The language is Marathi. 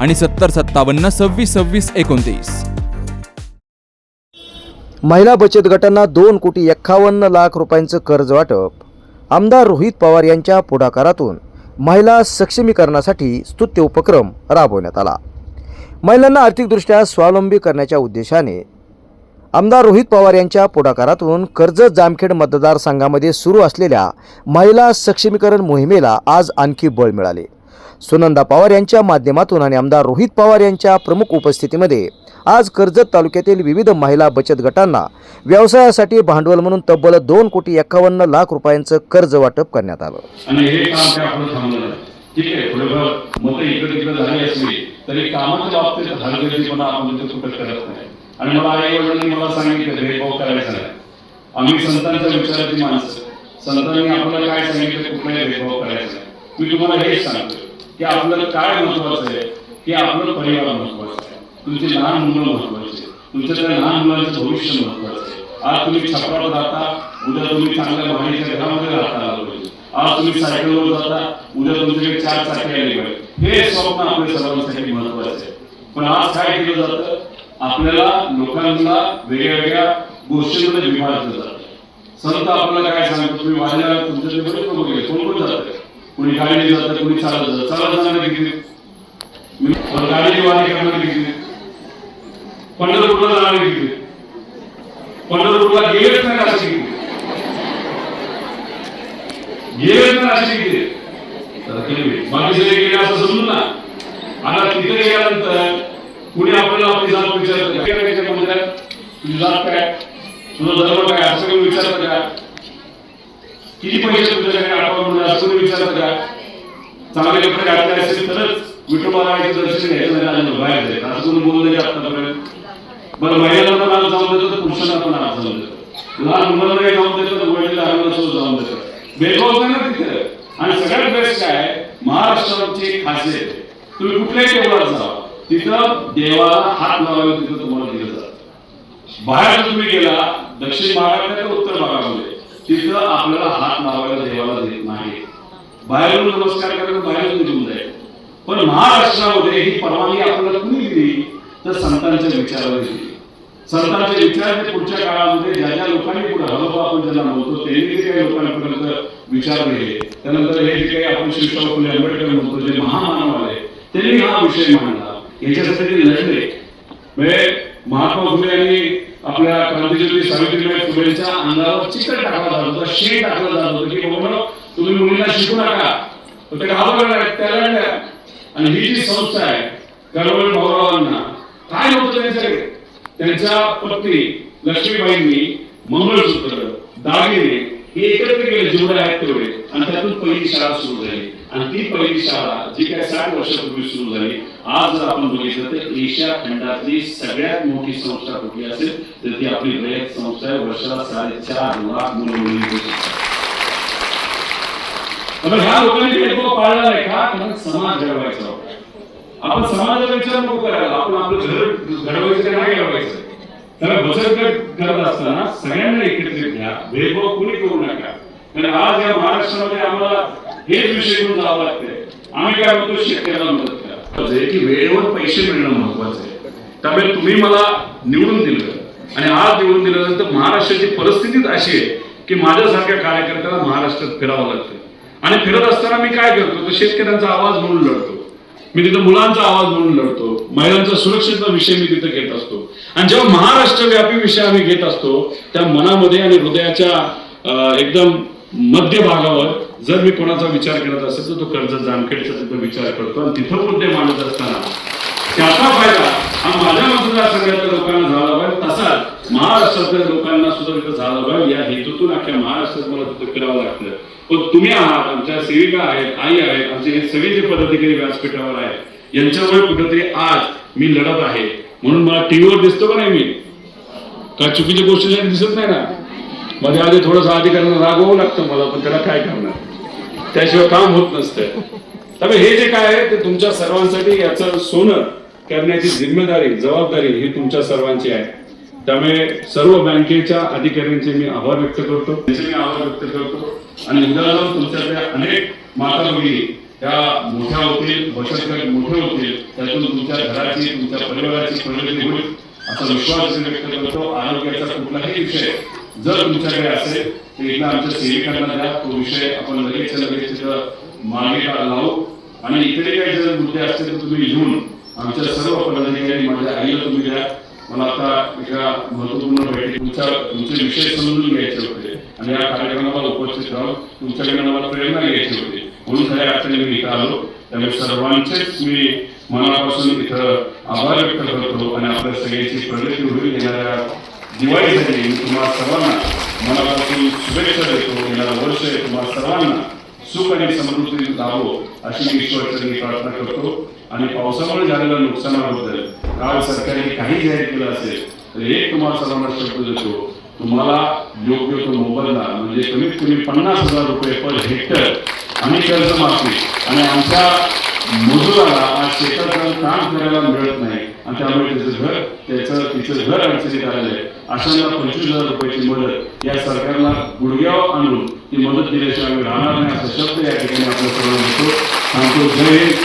आणि सत्तर सत्तावन्न सव्वीस सव्वीस एकोणतीस. महिला बचत गटांना दोन कोटी एक्कावन्न लाख रुपयांचं कर्ज वाटप. आमदार रोहित पवार यांच्या पुढाकारातून महिला सक्षमीकरणासाठी स्तुत्य उपक्रम राबवण्यात आला. महिलांना आर्थिकदृष्ट्या स्वावलंबी करण्याच्या उद्देशाने आमदार रोहित पवार यांच्या पुढाकारातून कर्जत जामखेड मतदारसंघामध्ये सुरू असलेल्या महिला सक्षमीकरण मोहिमेला आज आणखी बळ मिळाले. सुनंदा पवार यांच्या माध्यमातून आणि आमदार रोहित पवार यांच्या प्रमुख उपस्थितीमध्ये आज कर्जत तालुक्यातील विविध महिला बचत गटांना व्यवसायासाठी भांडवल म्हणून तब्बल दोन कोटी एक्कावन्न लाख रुपयांचं कर्ज वाटप करण्यात आलं. आणि हे काम काय ठीक आहे मत इकडे तिकडे झाली असली तरी कामाच्या बाबतीत हलगर्जीपणा आपण ते कुठं करत नाही. आणि मला आई वडिलांनी मला सांगितलं भेदभाव करायचा नाही. आम्ही संतांच्या विचाराची माणसं. संतांनी आपल्याला काय सांगितलं कुठलाही भेदभाव करायचा मी तुम्हाला हेच सांगतो की आपल्याला काय महत्वाचं आहे? की आपलं परिवार महत्वाचं आहे. तुमचे लहान मुलं महत्त्वाचे तुमच्या त्या लहान मुलांचं भविष्य महत्वाचं आहे. आज तुम्ही छपरात राहता उद्या तुम्ही चांगल्या माहितीच्या घरामध्ये राहता आलं पाहिजे आज तुम्ही सायकलवर जाता उद्या तुमच्याकडे चार चाकी आली पाहिजे. हे स्वप्न आपल्या सर्वांसाठी महत्वाचं आहे. पण आज काय केलं जातं? आपल्याला लोकांना वेगळ्या वेगळ्या गोष्टींमध्ये विभागलं जातं संत आपल्याला काय सांगतो तुम्ही वाजल्या तुमच्या बरेच लोक कोण कोण जातं? कोणी गाडीने जातं कोणी चालत जात. चालत जाणारे किती गाडीने वारी करणारे किती पंढरपूरला जाणारे किती पंढरपूरला गेलेच नाही असे किती गेलेच नाही असे किती बाकीचे गेले असं समजून ना. आता तिथे गेल्यानंतर कुणी आपल्याला आपली जात विचारतं काय करायचं मंदिरात तुझी जात काय? तुझा धर्म काय? असं काही विचारतं का किती पैसे तुझ्याकडे अकाउंटमध्ये असं कोणी विचारतं का? चांगले कपडे घातले असेल तरच विठोबाला दर्शन घ्यायचं नाही आलं बाहेर जायचं असं तुम्ही बोललं नाही आतापर्यंत. बरं महिलांना पण आज जाऊन तर पुरुषांना पण आज जाऊन देतो. लहान मुलांना काही जाऊन तर वडील लहान सुद्धा जाऊन देतो. भेदभाव नाही ना तिथे? आणि सगळ्यात बेस्ट काय? महाराष्ट्राची एक खासियत तुम्ही कुठल्याही देवळात जा तिथं देवाला हात लावावे तिथं तुम्हाला दिलं जात. बाहेर जर तुम्ही गेला दक्षिण भागामध्ये तर उत्तर भागामध्ये. तिथं आपल्याला हात लावायला देवाला देत नाही. बाहेरून नमस्कार करायला बाहेरून निघून जाईल. पण महाराष्ट्रामध्ये ही परवानगी आपल्याला कुणी दिली? तर संतांच्या विचाराला दिली. संतांचे विचार ते पुढच्या काळामध्ये ज्या ज्या लोकांनी पुढे हवं आपण ज्यांना म्हणतो त्यांनी जे काही लोकांपर्यंत विचार केले त्यानंतर हे जे काही आपण शिवशाहू फुले आंबेडकर म्हणतो जे महामानव आले त्यांनी हा विषय मांडला. याच्यासाठी लढले. म्हणजे महात्मा फुले यांनी आपल्या क्रांतीज्योती सावित्रीबाई फुलेंच्या अंगावर चिकट टाकला जात होता शेण टाकलं जात होतं की बाबा तुम्ही मुलींना शिकू नका. तर ते घाबरल्या त्या लढल्या आणि ही जी संस्था आहे कर्मवीर भाऊरावांना काय होतं त्यांच्याकडे? त्यांच्या पत्नी लक्ष्मीबाईंनी मंगळसूत्र दागिने हे एकत्र केले जेवढे आहेत तेवढे. आणि त्यातून पहिली शाळा सुरू झाली. आणि ती पहिली शाळा जी काय साठ वर्षापूर्वी सुरू झाली आज जर आपण बघितलं तर एशिया खंडातली सगळ्यात मोठी संस्था कुठली असेल तर ती आपली रयत संस्था आहे वर्षाला साडेचार लाख मुलं मुली ह्या लोकांनी पाळला नाही का? कारण समाज घडवायचा. आपण समाजाचा विचार नको करायला. आपण आपलं घर घडवायचं नाही घडवायचं? त्याला बचत गट करत असताना सगळ्यांना एकत्रित घ्या. भेदभाव कुणी करू नका. कारण आज या महाराष्ट्रामध्ये आम्हाला हेच विषय घेऊन जावं लागते आम्ही काय म्हणतो शेतकऱ्याला मदत करा. की वेळेवर पैसे मिळणं महत्वाचं आहे. त्यामुळे तुम्ही मला निवडून दिलं आणि आज निवडून दिल्यानंतर महाराष्ट्राची परिस्थितीच अशी आहे की माझ्यासारख्या कार्यकर्त्याला महाराष्ट्रात फिरावं लागतं आणि फिरत असताना मी काय करतो तर शेतकऱ्यांचा आवाज म्हणून लढतो. मी तिथं मुलांचा आवाज म्हणून लढतो. महिलांचा सुरक्षेचा विषय मी तिथं घेत असतो. आणि जेव्हा महाराष्ट्रव्यापी विषय आम्ही घेत असतो त्या मनामध्ये आणि हृदयाच्या एकदम मध्य भागावर जर मी कोणाचा विचार करत असेल तर तो कर्ज जामखेडचा तिथं विचार करतो आणि तिथं मुद्दे मांडत असताना. त्याचा फायदा हा माझ्या मतदारसंघातल्या लोकांना झाला पाहिजे. तसाच महाराष्ट्रातल्या लोकांना सुद्धा तिथं झाला पाहिजे या हेतूतून अख्ख्या महाराष्ट्रात मला तिथं फिरावं लागतं पण तुम्ही आहात आमच्या सेविका आहेत आई आहेत आमचे हे सगळे जे पदाधिकारी व्यासपीठावर आहेत यांच्यामुळे कुठेतरी आज मी लढत आहे. म्हणून मला टीव्हीवर दिसतो का नाही मी? काय चुकीची गोष्ट दिसत नाही ना? मध्ये आधी थोडस अधिकाऱ्यांना रागवावं लागतं मला पण त्याला काय करणार? त्याशिवाय काम होत नसतं. त्यामुळे हे जे काय आहे ते तुमच्या सर्वांसाठी याचं सोनं करण्याची जिम्मेदारी जबाबदारी ही तुमच्या सर्वांची आहे. त्यामुळे सर्व बँकेच्या अधिकाऱ्यांचे मी आभार व्यक्त करतो. त्यांचे मी आभार व्यक्त करतो. आणि उद्या तुमच्यातल्या अनेक माता त्या मोठ्या होतील बचत गट मोठे होतील त्यातून तुमच्या घराची तुमच्या परिवाराची प्रगती होईल असा विश्वास व्यक्त करतो. आरोग्याचा कुठलाही विषय जर तुमच्याकडे असेल तर एकदा आमच्या सेविकांना द्या. तो विषय आपण लगेच लगेच मागे लावू. आणि इकडे काही जर मुद्दे असतील तर तुम्ही लिहून आमच्या सर्व पदाधिकारी माझ्या आईला तुम्ही द्या. मला आता एका महत्त्वपूर्ण बैठकीत तुमच्या तुमचे विषय समजून घ्यायचे होते. आणि या कार्यक्रमाला उपस्थित राहून तुमच्याकडे मला प्रेरणा घ्यायची होती. म्हणून खऱ्या अर्थाने मी इथं आलो. त्यामुळे सर्वांचेच मी मनापासून इथं आभार व्यक्त करतो आणि आपल्या सगळ्यांची प्रगती होईल येणाऱ्या दिवाळीसाठी मी तुम्हाला सर्वांना मनापासून शुभेच्छा देतो. येणारं वर्ष तुम्हाला सर्वांना सुख आणि समृद्धी लाभो अशी मी ईश्वरचरणी प्रार्थना करतो. आणि पावसामुळे झालेल्या नुकसानाबद्दल काल सरकारने काही जाहीर केलं असेल तर एक तुम्हाला सर्वांना शब्द देतो. तुम्हाला योग्य तो मोबदला म्हणजे कमीत कमी पन्नास हजार रुपये पर हेक्टर आम्ही कर्ज कर्जमाफी आणि आमच्या मजुराला आज शेतात जाऊन काम करायला मिळत नाही. आणि त्यामुळे त्याचं घर त्याचं तिचं घर अडचणीत आलेलं आहे. अशांना पंचवीस हजार रुपयाची मदत या सरकारला गुडघ्यावर आणून ती मदत दिल्याशिवाय आम्ही राहणार नाही असा शब्द या ठिकाणी आपल्या सर्वांना देतो. सांगतो जय हिंद.